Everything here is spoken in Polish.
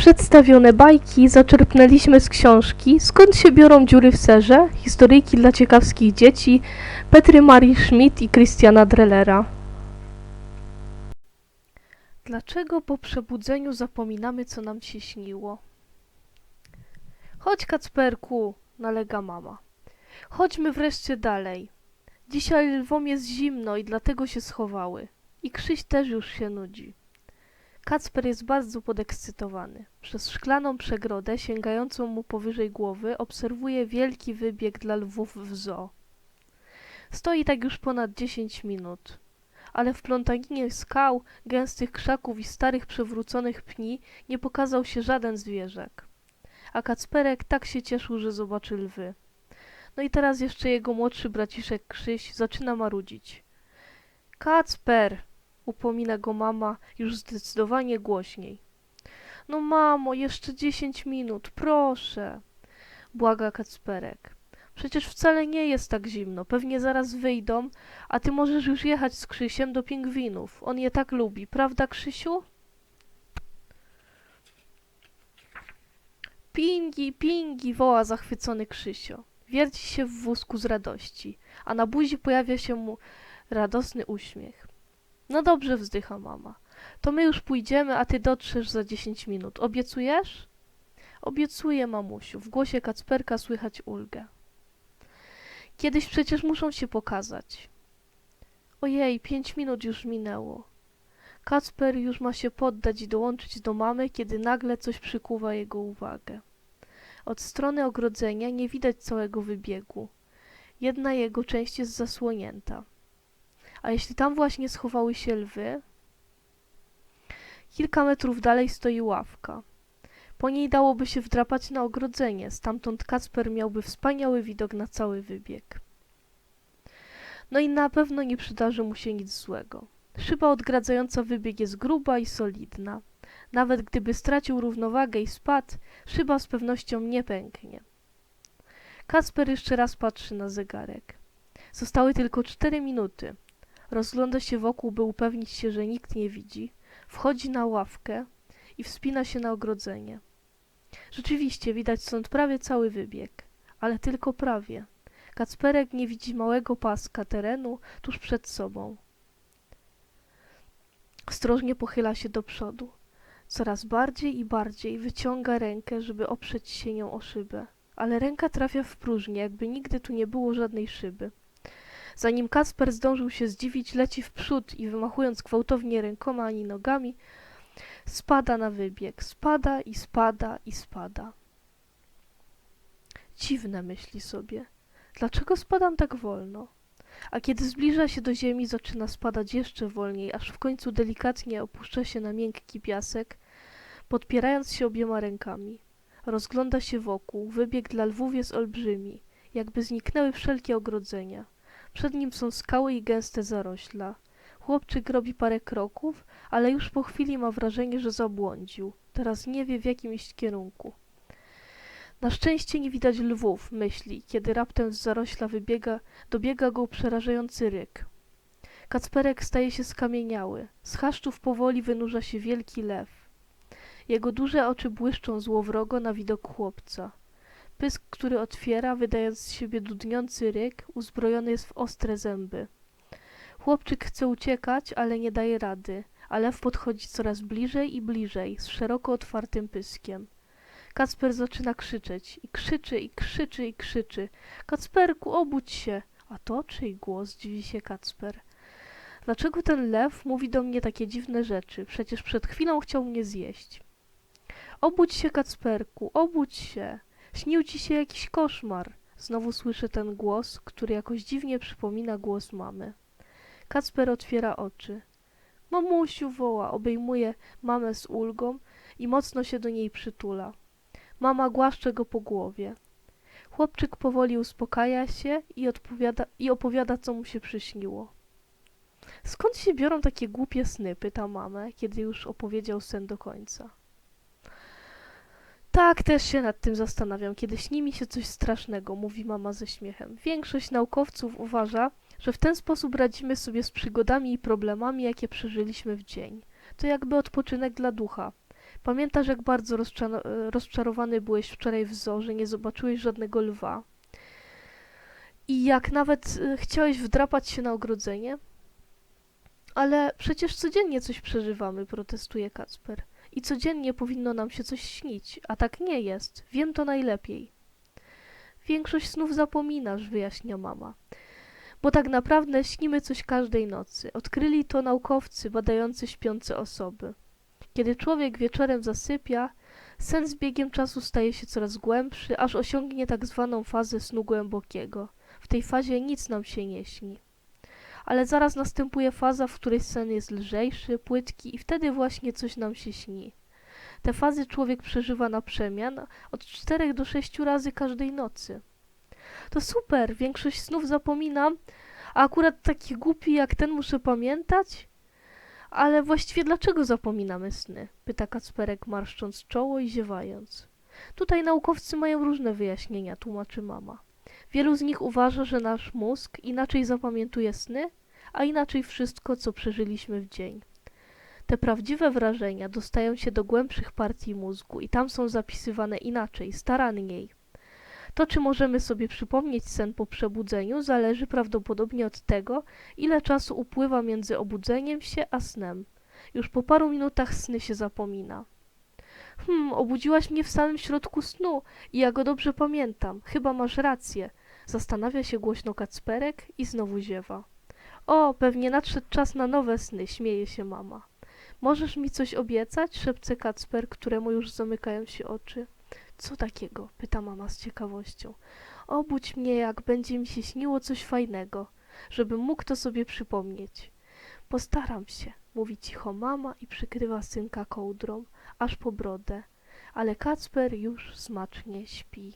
Przedstawione bajki zaczerpnęliśmy z książki Skąd się biorą dziury w serze? Historyjki dla ciekawskich dzieci Petry Marii Schmidt i Christiana Drellera. Dlaczego po przebudzeniu zapominamy, co nam się śniło? Chodź, Kacperku, nalega mama. Chodźmy wreszcie dalej. Dzisiaj lwom jest zimno i dlatego się schowały. I Krzyś też już się nudzi. Kacper jest bardzo podekscytowany. Przez szklaną przegrodę, sięgającą mu powyżej głowy, obserwuje wielki wybieg dla lwów w zoo. Stoi tak już ponad dziesięć minut. Ale w plątaninie skał, gęstych krzaków i starych przewróconych pni nie pokazał się żaden zwierzak. A Kacperek tak się cieszył, że zobaczy lwy. No i teraz jeszcze jego młodszy braciszek Krzyś zaczyna marudzić. Kacper! Upomina go mama już zdecydowanie głośniej. No mamo, jeszcze dziesięć minut, proszę, błaga Kacperek. Przecież wcale nie jest tak zimno, pewnie zaraz wyjdą, a ty możesz już jechać z Krzysiem do pingwinów. On je tak lubi, prawda Krzysiu? Pingi, pingi, woła zachwycony Krzysio. Wierci się w wózku z radości, a na buzi pojawia się mu radosny uśmiech. No dobrze, wzdycha mama. To my już pójdziemy, a ty dotrzesz za dziesięć minut. Obiecujesz? Obiecuję, mamusiu. W głosie Kacperka słychać ulgę. Kiedyś przecież muszą się pokazać. Ojej, pięć minut już minęło. Kacper już ma się poddać i dołączyć do mamy, kiedy nagle coś przykuwa jego uwagę. Od strony ogrodzenia nie widać całego wybiegu. Jedna jego część jest zasłonięta. A jeśli tam właśnie schowały się lwy? Kilka metrów dalej stoi ławka. Po niej dałoby się wdrapać na ogrodzenie, stamtąd Kacper miałby wspaniały widok na cały wybieg. No i na pewno nie przydarzy mu się nic złego. Szyba odgradzająca wybieg jest gruba i solidna. Nawet gdyby stracił równowagę i spadł, szyba z pewnością nie pęknie. Kacper jeszcze raz patrzy na zegarek. Zostały tylko cztery minuty. Rozgląda się wokół, by upewnić się, że nikt nie widzi. Wchodzi na ławkę i wspina się na ogrodzenie. Rzeczywiście widać stąd prawie cały wybieg, ale tylko prawie. Kacperek nie widzi małego paska terenu tuż przed sobą. Ostrożnie pochyla się do przodu. Coraz bardziej i bardziej wyciąga rękę, żeby oprzeć się nią o szybę. Ale ręka trafia w próżnię, jakby nigdy tu nie było żadnej szyby. Zanim Kasper zdążył się zdziwić, leci w przód i wymachując gwałtownie rękoma ani nogami, spada na wybieg. Spada i spada i spada. Dziwne, myśli sobie. Dlaczego spadam tak wolno? A kiedy zbliża się do ziemi, zaczyna spadać jeszcze wolniej, aż w końcu delikatnie opuszcza się na miękki piasek, podpierając się obiema rękami. Rozgląda się wokół. Wybieg dla lwów jest olbrzymi, jakby zniknęły wszelkie ogrodzenia. Przed nim są skały i gęste zarośla. Chłopczyk robi parę kroków, ale już po chwili ma wrażenie, że zabłądził. Teraz nie wie, w jakim iść kierunku. Na szczęście nie widać lwów, myśli, kiedy raptem z zarośla wybiega, dobiega go przerażający ryk. Kacperek staje się skamieniały. Z chaszczów powoli wynurza się wielki lew. Jego duże oczy błyszczą złowrogo na widok chłopca. Pysk, który otwiera, wydając z siebie dudniący ryk, uzbrojony jest w ostre zęby. Chłopczyk chce uciekać, ale nie daje rady, a lew podchodzi coraz bliżej i bliżej, z szeroko otwartym pyskiem. Kacper zaczyna krzyczeć i krzyczy i krzyczy i krzyczy. Kacperku, obudź się! A to czyj głos? Dziwi się Kacper. Dlaczego ten lew mówi do mnie takie dziwne rzeczy? Przecież przed chwilą chciał mnie zjeść. Obudź się, Kacperku, obudź się! Śnił ci się jakiś koszmar. Znowu słyszę ten głos, który jakoś dziwnie przypomina głos mamy. Kacper otwiera oczy. Mamusiu woła, obejmuje mamę z ulgą i mocno się do niej przytula. Mama głaszcze go po głowie. Chłopczyk powoli uspokaja się i, odpowiada, i opowiada, co mu się przyśniło. Skąd się biorą takie głupie sny? pyta mamę, kiedy już opowiedział sen do końca. Tak, też się nad tym zastanawiam, kiedy śni mi się coś strasznego, mówi mama ze śmiechem. Większość naukowców uważa, że w ten sposób radzimy sobie z przygodami i problemami, jakie przeżyliśmy w dzień. To jakby odpoczynek dla ducha. Pamiętasz, jak bardzo e, rozczarowany byłeś wczoraj w zoo, że nie zobaczyłeś żadnego lwa? I jak nawet e, chciałeś wdrapać się na ogrodzenie? Ale przecież codziennie coś przeżywamy, protestuje Kacper. I codziennie powinno nam się coś śnić, a tak nie jest. Wiem to najlepiej. Większość snów zapominasz, wyjaśnia mama. Bo tak naprawdę śnimy coś każdej nocy. Odkryli to naukowcy badający śpiące osoby. Kiedy człowiek wieczorem zasypia, sen z biegiem czasu staje się coraz głębszy, aż osiągnie tak zwaną fazę snu głębokiego. W tej fazie nic nam się nie śni. Ale zaraz następuje faza, w której sen jest lżejszy, płytki i wtedy właśnie coś nam się śni. Te fazy człowiek przeżywa na przemian od 4 do 6 razy każdej nocy. To super, większość snów zapominam, a akurat taki głupi jak ten muszę pamiętać? Ale właściwie dlaczego zapominamy sny? Pyta Kacperek marszcząc czoło i ziewając. Tutaj naukowcy mają różne wyjaśnienia, tłumaczy mama. Wielu z nich uważa, że nasz mózg inaczej zapamiętuje sny, a inaczej wszystko, co przeżyliśmy w dzień. Te prawdziwe wrażenia dostają się do głębszych partii mózgu i tam są zapisywane inaczej, staranniej. To, czy możemy sobie przypomnieć sen po przebudzeniu, zależy prawdopodobnie od tego, ile czasu upływa między obudzeniem się a snem. Już po paru minutach sny się zapomina. Hmm, obudziłaś mnie w samym środku snu i ja go dobrze pamiętam. Chyba masz rację. Zastanawia się głośno Kacperek i znowu ziewa. O, pewnie nadszedł czas na nowe sny, śmieje się mama. Możesz mi coś obiecać? szepce Kacper, któremu już zamykają się oczy. Co takiego? pyta mama z ciekawością. Obudź mnie, jak będzie mi się śniło coś fajnego, żebym mógł to sobie przypomnieć. Postaram się, mówi cicho mama i przykrywa synka kołdrą, aż po brodę, ale Kacper już smacznie śpi.